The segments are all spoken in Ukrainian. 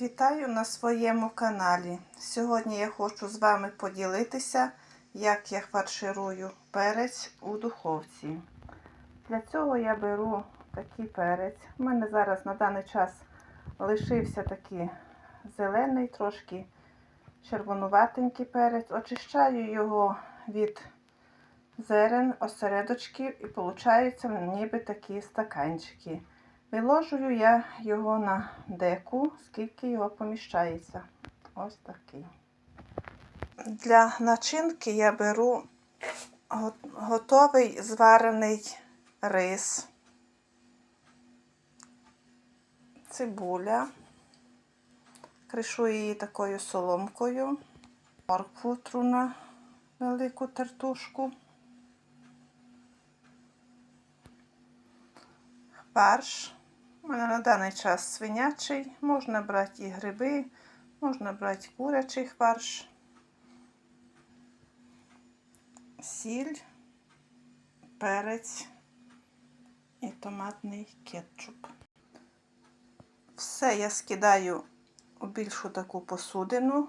Вітаю на своєму каналі. Сьогодні я хочу з вами поділитися, як я фарширую перець у духовці. Для цього я беру такий перець. У мене зараз на даний час лишився такий зелений, трошки червонуватенький перець. Очищаю його від зерен, осередочків і виходить ніби такі стаканчики. Виложую я його на деку, скільки його поміщається. Ось такий. Для начинки я беру готовий зварений рис, цибуля, кришу її такою соломкою, моркву тру на велику тертушку. фарш. У мене на даний час свинячий. Можна брати і гриби, можна брати курячий фарш, сіль, перець і томатний кетчуп. Все я скидаю у більшу таку посудину,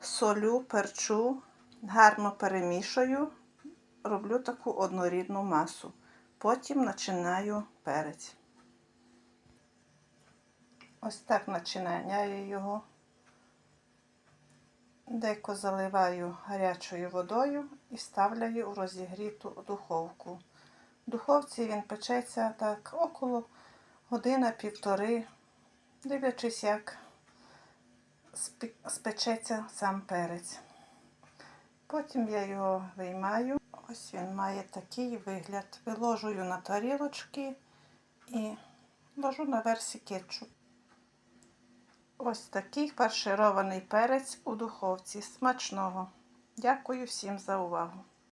солю, перчу, гарно перемішую, роблю таку однорідну масу. Потім починаю перець. Ось так починаю його. Деко заливаю гарячою водою і ставляю у розігріту духовку. В духовці він печеться так около година-півтори, дивлячись, як спечеться сам перець. Потім я його виймаю. Ось він має такий вигляд. Виложую на тарілочки і ложу на версі кетчуп. Ось такий фарширований перець у духовці. Смачного. Дякую всім за увагу.